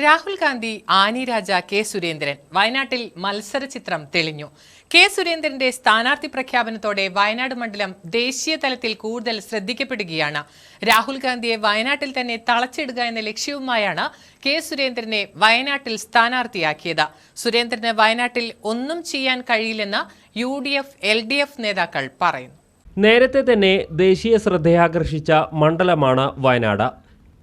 Rahul Gandhi Annie Raja K Surendran. വയനാട്ടിൽ മത്സര ചിത്രം തെളിഞ്ഞു. കെ സുരേന്ദ്രന്റെ സ്ഥാനാർത്ഥി പ്രഖ്യാപനത്തോടെ വയനാട് മണ്ഡലം ദേശീയ തലത്തിൽ കൂടുതൽ ശ്രദ്ധിക്കപ്പെടുകയാണ്. രാഹുൽ ഗാന്ധിയെ വയനാട്ടിൽ തന്നെ തളച്ചിടുക എന്ന ലക്ഷ്യവുമായാണ് കെ സുരേന്ദ്രനെ വയനാട്ടിൽ സ്ഥാനാർത്ഥിയാക്കിയത്. സുരേന്ദ്രന് വയനാട്ടിൽ ഒന്നും ചെയ്യാൻ കഴിയില്ലെന്ന് U D F L D F നേതാക്കൾ പറയുന്നു. നേരത്തെ തന്നെ ദേശീയ ശ്രദ്ധയാകർഷിച്ച മണ്ഡലമാണ് വയനാട്.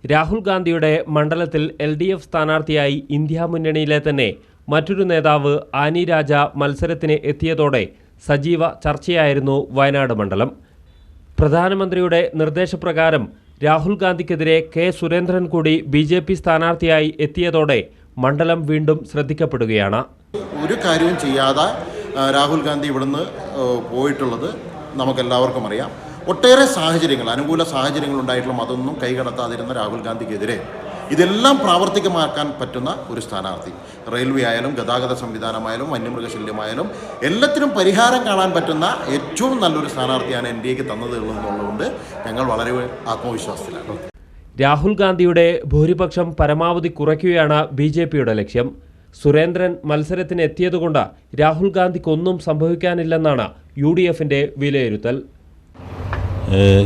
രാഹുൽ ഗാന്ധിയുടെ മണ്ഡലത്തിൽ എൽ ഡി എഫ് സ്ഥാനാർത്ഥിയായി ഇന്ത്യ മുന്നണിയിലെ തന്നെ മറ്റൊരു നേതാവ് ആനി രാജ മത്സരത്തിന് എത്തിയതോടെ സജീവ ചർച്ചയായിരുന്നു വയനാട് മണ്ഡലം. പ്രധാനമന്ത്രിയുടെ നിർദ്ദേശപ്രകാരം രാഹുൽ ഗാന്ധിക്കെതിരെ കെ സുരേന്ദ്രൻ കൂടി ബി ജെ പി സ്ഥാനാർത്ഥിയായി എത്തിയതോടെ മണ്ഡലം വീണ്ടും ശ്രദ്ധിക്കപ്പെടുകയാണ്. ഒരു കാര്യവും ചെയ്യാതെ രാഹുൽ ഗാന്ധി ഇവിടുന്ന് പോയിട്ടുള്ളത് നമുക്കെല്ലാവർക്കും അറിയാം. ഒട്ടേറെ സാഹചര്യങ്ങൾ അനുകൂല സാഹചര്യങ്ങൾ ഉണ്ടായിട്ടുള്ള അതൊന്നും കൈകടത്താതിരുന്ന രാഹുൽ ഗാന്ധിക്കെതിരെ ഇതെല്ലാം പ്രാവർത്തികമാക്കാൻ പറ്റുന്ന ഒരു സ്ഥാനാർത്ഥി. റെയിൽവേ ആയാലും ഗതാഗത സംവിധാനമായാലും വന്യമൃഗശല്യമായാലും എല്ലാത്തിനും പരിഹാരം കാണാൻ പറ്റുന്ന ഏറ്റവും നല്ലൊരു സ്ഥാനാർത്ഥിയാണ് എൻ ഡി എക്ക് തന്നത് എന്നുള്ളതുകൊണ്ട് ഞങ്ങൾ വളരെ ആത്മവിശ്വാസത്തിലാണ്. രാഹുൽ ഗാന്ധിയുടെ ഭൂരിപക്ഷം പരമാവധി കുറയ്ക്കുകയാണ് ബി ജെ പിയുടെ ലക്ഷ്യം. സുരേന്ദ്രൻ മത്സരത്തിന് എത്തിയതുകൊണ്ട് രാഹുൽ ഗാന്ധിക്കൊന്നും സംഭവിക്കാനില്ലെന്നാണ് യു ഡി എഫിന്റെ വിലയിരുത്തൽ.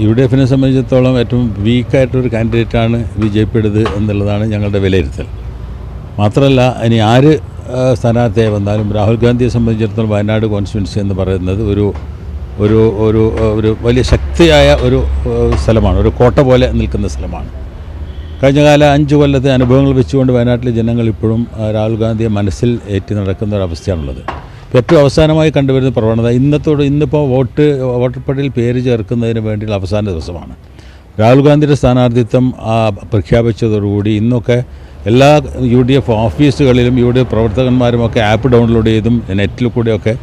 യു ഡി എഫിനെ സംബന്ധിച്ചിടത്തോളം ഏറ്റവും വീക്കായിട്ടൊരു കാൻഡിഡേറ്റാണ് ബി ജെ പിയുടേത് എന്നുള്ളതാണ് ഞങ്ങളുടെ വിലയിരുത്തൽ. മാത്രമല്ല ഇനി ആര് സ്ഥാനാർത്ഥിയായി വന്നാലും രാഹുൽ ഗാന്ധിയെ സംബന്ധിച്ചിടത്തോളം വയനാട് കോൺസ്റ്റിറ്റ്യുവൻസി എന്ന് പറയുന്നത് ഒരു ഒരു ഒരു ഒരു വലിയ ശക്തിയായ ഒരു സ്ഥലമാണ് ഒരു കോട്ട പോലെ നിൽക്കുന്ന സ്ഥലമാണ്. കഴിഞ്ഞ കാല അഞ്ച് കൊല്ലത്തെ അനുഭവങ്ങൾ വെച്ചുകൊണ്ട് വയനാട്ടിലെ ജനങ്ങൾ ഇപ്പോഴും രാഹുൽ ഗാന്ധിയെ മനസ്സിൽ ഏറ്റി നടക്കുന്ന ഒരു അവസ്ഥയാണുള്ളത്. ഏറ്റവും അവസാനമായി കണ്ടുവരുന്ന പ്രവണത ഇന്നത്തോട് ഇന്നിപ്പോൾ വോട്ട് വോട്ടർ പട്ടികയിൽ പേര് ചേർക്കുന്നതിന് വേണ്ടിയുള്ള അവസാന ദിവസമാണ്. രാഹുൽ ഗാന്ധിയുടെ സ്ഥാനാർത്ഥിത്വം പ്രഖ്യാപിച്ചതോടുകൂടി ഇന്നൊക്കെ എല്ലാ യു ഡി എഫ് ഓഫീസുകളിലും യു ഡി എഫ് പ്രവർത്തകന്മാരുമൊക്കെ ആപ്പ് ഡൗൺലോഡ് ചെയ്തും നെറ്റിൽ കൂടെയൊക്കെ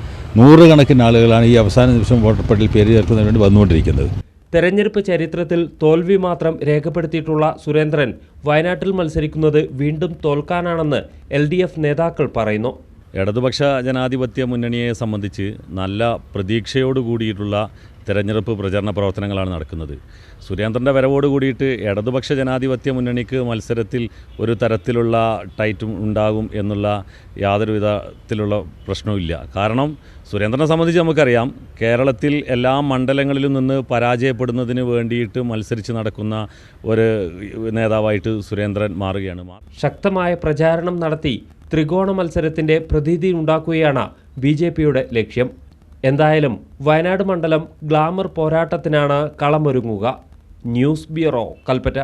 നൂറുകണക്കിന് ആളുകളാണ് ഈ അവസാന നിമിഷം വോട്ടർ പട്ടികയിൽ പേര് ചേർക്കുന്നതിന് വേണ്ടി വന്നുകൊണ്ടിരിക്കുന്നത്. തെരഞ്ഞെടുപ്പ് ചരിത്രത്തിൽ തോൽവി മാത്രം രേഖപ്പെടുത്തിയിട്ടുള്ള സുരേന്ദ്രൻ വയനാട്ടിൽ മത്സരിക്കുന്നത് വീണ്ടും തോൽക്കാനാണെന്ന് എൽ നേതാക്കൾ പറയുന്നു. ഇടതുപക്ഷ ജനാധിപത്യ മുന്നണിയെ സംബന്ധിച്ച് നല്ല പ്രതീക്ഷയോട് കൂടിയിട്ടുള്ള തെരഞ്ഞെടുപ്പ് പ്രചരണ പ്രവർത്തനങ്ങളാണ് നടക്കുന്നത്. സുരേന്ദ്രന്റെ വരവോട് കൂടിയിട്ട് ഇടതുപക്ഷ ജനാധിപത്യ മുന്നണിക്ക് മത്സരത്തിൽ ഒരു തരത്തിലുള്ള ടൈറ്റും ഉണ്ടാകും എന്നുള്ള യാതൊരു വിധത്തിലുള്ള പ്രശ്നവുമില്ല. കാരണം സുരേന്ദ്രനെ സംബന്ധിച്ച് നമുക്കറിയാം കേരളത്തിൽ എല്ലാ മണ്ഡലങ്ങളിലും നിന്ന് പരാജയപ്പെടുന്നതിന് വേണ്ടിയിട്ട് മത്സരിച്ച് നടക്കുന്ന ഒരു നേതാവായിട്ട് സുരേന്ദ്രൻ മാറുകയാണ്. ശക്തമായ പ്രചാരണം നടത്തി ത്രികോണ മത്സരത്തിന്റെ പ്രതീതി ഉണ്ടാക്കുകയാണ് ബി ജെ പിയുടെ ലക്ഷ്യം. എന്തായാലും വയനാട് മണ്ഡലം ഗ്ലാമർ പോരാട്ടത്തിനാണ് കളമൊരുങ്ങുക. News bureau Kalpetta.